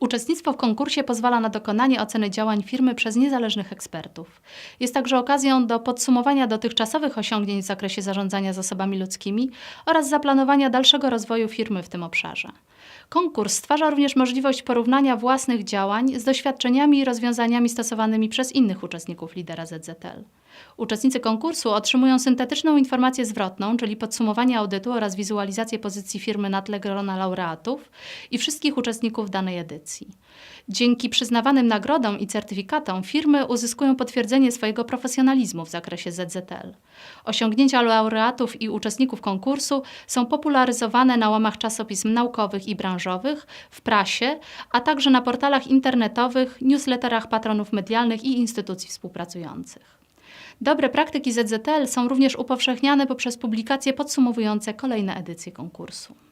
Uczestnictwo w konkursie pozwala na dokonanie oceny działań firmy przez niezależnych ekspertów. Jest także okazją do podsumowania dotychczasowych osiągnięć w zakresie zarządzania zasobami ludzkimi oraz zaplanowania dalszego rozwoju firmy w tym obszarze. Konkurs stwarza również możliwość porównania własnych działań z doświadczeniami i rozwiązaniami stosowanymi przez innych uczestników lidera ZZL. Uczestnicy konkursu otrzymują syntetyczną informację zwrotną, czyli podsumowanie audytu oraz wizualizację pozycji firmy na tle grona laureatów i wszystkich uczestników danej edycji. Dzięki przyznawanym nagrodom i certyfikatom firmy uzyskują potwierdzenie swojego profesjonalizmu w zakresie ZZL. Osiągnięcia laureatów i uczestników konkursu są popularyzowane na łamach czasopism naukowych i branżowych, w prasie, a także na portalach internetowych, newsletterach patronów medialnych i instytucji współpracujących. Dobre praktyki ZZL są również upowszechniane poprzez publikacje podsumowujące kolejne edycje konkursu.